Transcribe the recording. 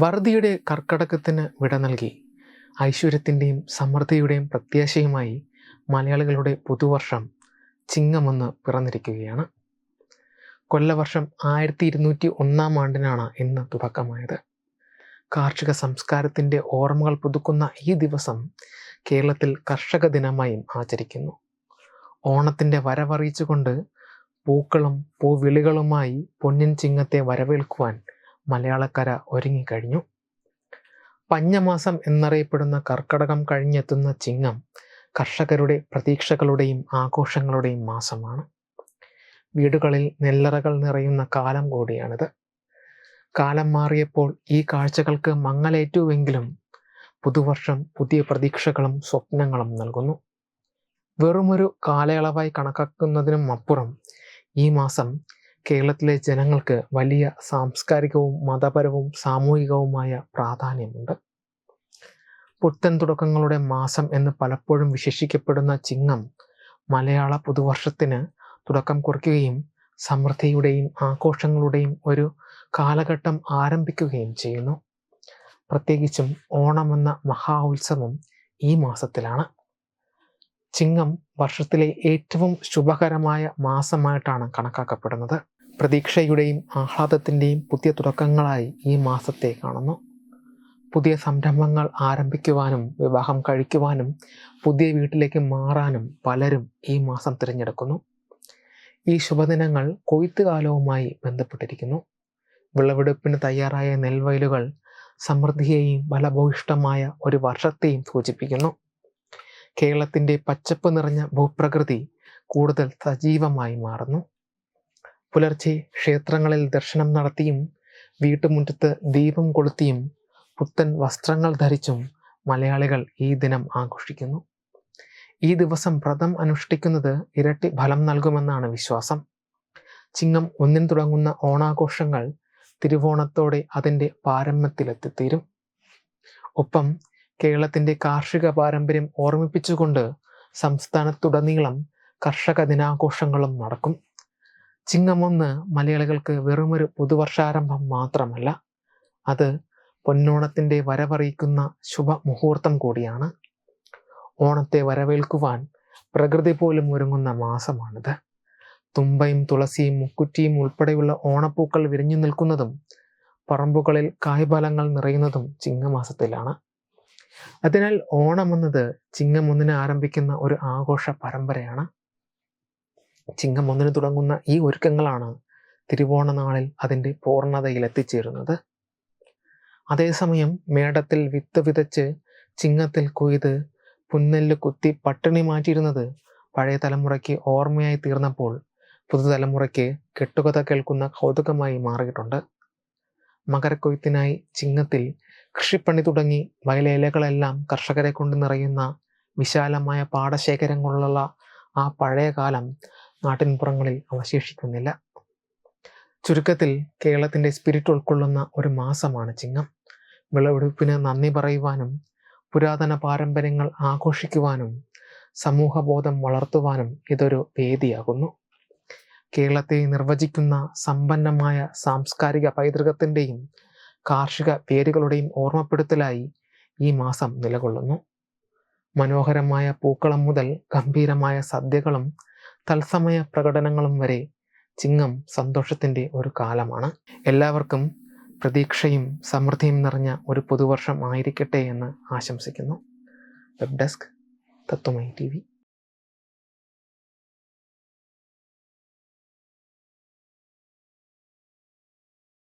വറുതിയുടെ കർക്കടക്കത്തിന് വിട നൽകി. ഐശ്വര്യത്തിന്റെയും സമൃദ്ധിയുടെയും പ്രത്യാശയുമായി മലയാളികളുടെ പുതുവർഷം ചിങ്ങമൊന്ന് പിറന്നിരിക്കുകയാണ്. കൊല്ലവർഷം ആയിരത്തി ഇരുന്നൂറ്റി ഒന്നാം ആണ്ടിനാണ് ഇന്ന് തുടക്കമായത്. കാർഷിക സംസ്കാരത്തിന്റെ ഓർമ്മകൾ പുതുക്കുന്ന ഈ ദിവസം കേരളത്തിൽ കർഷക ദിനമായും ആചരിക്കുന്നു. ഓണത്തിന്റെ വരവറിയിച്ചുകൊണ്ട് പൂക്കളും പൂവിളികളുമായി പൊന്നിൻ ചിങ്ങത്തെ വരവേൽക്കുവാൻ മലയാളക്കര ഒരുങ്ങിക്കഴിഞ്ഞു. പഞ്ഞമാസം എന്നറിയപ്പെടുന്ന കർക്കടകം കഴിഞ്ഞെത്തുന്ന ചിങ്ങം കർഷകരുടെ പ്രതീക്ഷകളുടെയും ആഘോഷങ്ങളുടെയും മാസമാണ്. വീടുകളിൽ നെല്ലറകൾ നിറയുന്ന കാലം കൂടിയാണിത്. കാലം മാറിയപ്പോൾ ഈ കാഴ്ചകൾക്ക് മങ്ങലേറ്റുവെങ്കിലും പുതുവർഷം പുതിയ പ്രതീക്ഷകളും സ്വപ്നങ്ങളും നൽകുന്നു. വെറുമൊരു കാലയളവായി കണക്കാക്കുന്നതിനും അപ്പുറം ഈ മാസം കേരളത്തിലെ ജനങ്ങൾക്ക് വലിയ സാംസ്കാരികവും മതപരവും സാമൂഹികവുമായ പ്രാധാന്യമുണ്ട്. പുത്തൻ തുടക്കങ്ങളുടെ മാസം എന്ന് പലപ്പോഴും വിശേഷിക്കപ്പെടുന്ന ചിങ്ങം മലയാള പുതുവർഷത്തിന് തുടക്കം കുറിക്കുകയും സമൃദ്ധിയുടെയും ആഘോഷങ്ങളുടെയും ഒരു കാലഘട്ടം ആരംഭിക്കുകയും ചെയ്യുന്നു. പ്രത്യേകിച്ചും ഓണമെന്ന മഹാ ഉത്സവം ഈ മാസത്തിലാണ്. ചിങ്ങം വർഷത്തിലെ ഏറ്റവും ശുഭകരമായ മാസമായിട്ടാണ് കണക്കാക്കപ്പെടുന്നത്. പ്രതീക്ഷയുടെയും ആഹ്ലാദത്തിന്റെയും പുതിയ തുടക്കങ്ങളായി ഈ മാസത്തെ കാണുന്നു. പുതിയ സംരംഭങ്ങൾ ആരംഭിക്കുവാനും വിവാഹം കഴിക്കുവാനും പുതിയ വീട്ടിലേക്ക് മാറാനും പലരും ഈ മാസം തിരഞ്ഞെടുക്കുന്നു. ഈ ശുഭദിനങ്ങൾ കൊയ്ത്തുകാലവുമായി ബന്ധപ്പെട്ടിരിക്കുന്നു. വിളവെടുപ്പിന് തയ്യാറായ നെൽവയലുകൾ സമൃദ്ധിയെയും ഫലഭൂയിഷ്ടമായ ഒരു വർഷത്തെയും സൂചിപ്പിക്കുന്നു. കേരളത്തിന്റെ പച്ചപ്പ് നിറഞ്ഞ ഭൂപ്രകൃതി കൂടുതൽ സജീവമായി മാറുന്നു. പുലർച്ചെ ക്ഷേത്രങ്ങളിൽ ദർശനം നടത്തിയും വീട്ടുമുറ്റത്ത് ദീപം കൊളുത്തിയും പുത്തൻ വസ്ത്രങ്ങൾ ധരിച്ചും മലയാളികൾ ഈ ദിനം ആഘോഷിക്കുന്നു. ഈ ദിവസം വ്രതം അനുഷ്ഠിക്കുന്നത് ഇരട്ടി ഫലം നൽകുമെന്നാണ് വിശ്വാസം. ചിങ്ങം ഒന്നിന് തുടങ്ങുന്ന ഓണാഘോഷങ്ങൾ തിരുവോണത്തോടെ അതിന്റെ പാരമ്യത്തിലെത്തിത്തീരും ഒപ്പം കേരളത്തിന്റെ കാർഷിക പാരമ്പര്യം ഓർമ്മിപ്പിച്ചുകൊണ്ട് സംസ്ഥാനത്തുടനീളം കർഷക ദിനാഘോഷങ്ങളും നടക്കും. ചിങ്ങമൊന്ന് മലയാളികൾക്ക് വെറുമൊരു പുതുവർഷാരംഭം മാത്രമല്ല അത് പൊന്നോണത്തിന്റെ വരവറിയിക്കുന്ന ശുഭമുഹൂർത്തം കൂടിയാണ്. ഓണത്തെ വരവേൽക്കുവാൻ പ്രകൃതി പോലും ഒരുങ്ങുന്ന മാസമാണിത്. തുമ്പയും തുളസിയും മുക്കുറ്റിയും ഉൾപ്പെടെയുള്ള ഓണപ്പൂക്കൾ വിരിഞ്ഞു നിൽക്കുന്നതും പറമ്പുകളിൽ കായ്ഫലങ്ങൾ നിറയുന്നതും ചിങ്ങമാസത്തിലാണ്. അതിനാൽ ഓണം എന്നത് ചിങ്ങം ഒന്നിന് ആരംഭിക്കുന്ന ഒരു ആഘോഷ പരമ്പരയാണ്. ചിങ്ങം ഒന്നിന് തുടങ്ങുന്ന ഈ ഒരുക്കങ്ങളാണ് തിരുവോണ നാളിൽ അതിന്റെ പൂർണതയിൽ എത്തിച്ചേരുന്നത്. അതേസമയം മേടത്തിൽ വിത്ത് വിതച്ച് ചിങ്ങത്തിൽ കൊയ്ത് പുന്നെല്ല് കുത്തി പട്ടിണി മാറ്റിയിരുന്നത് പഴയ തലമുറയ്ക്ക് ഓർമ്മയായി തീർന്നപ്പോൾ പുതുതലമുറയ്ക്ക് കെട്ടുകഥ കേൾക്കുന്ന കൗതുകമായി മാറിയിട്ടുണ്ട്. മകരക്കൊയ്ത്തിനായി ചിങ്ങത്തിൽ കൃഷിപ്പണി തുടങ്ങി വയലേലകളെല്ലാം കർഷകരെ കൊണ്ട് നിറയുന്ന വിശാലമായ പാടശേഖരങ്ങളുള്ള ആ പഴയ കാലം നാട്ടിൻപുറങ്ങളിൽ അവശേഷിക്കുന്നില്ല. ചുരുക്കത്തിൽ കേരളത്തിന്റെ സ്പിരിറ്റ് ഉൾക്കൊള്ളുന്ന ഒരു മാസമാണ് ചിങ്ങം. വിളവെടുപ്പിന് നന്ദി പറയുവാനും പുരാതന പാരമ്പര്യങ്ങൾ ആഘോഷിക്കുവാനും സമൂഹബോധം വളർത്തുവാനും ഇതൊരു വേദിയാകുന്നു. കേരളത്തെ നിർവചിക്കുന്ന സമ്പന്നമായ സാംസ്കാരിക പൈതൃകത്തിന്റെയും കാർഷിക പേരുകളുടെയും ഓർമ്മപ്പെടുത്തലായി ഈ മാസം നിലകൊള്ളുന്നു. മനോഹരമായ പൂക്കളം മുതൽ ഗംഭീരമായ സദ്യകളും തത്സമയ പ്രകടനങ്ങളും വരെ ചിങ്ങം സന്തോഷത്തിന്റെ ഒരു കാലമാണ്. എല്ലാവർക്കും പ്രതീക്ഷയും സമൃദ്ധിയും നിറഞ്ഞ ഒരു പുതുവർഷം ആയിരിക്കട്ടെ എന്ന് ആശംസിക്കുന്നു. വെബ് ഡെസ്ക് തത്വമൈ ടി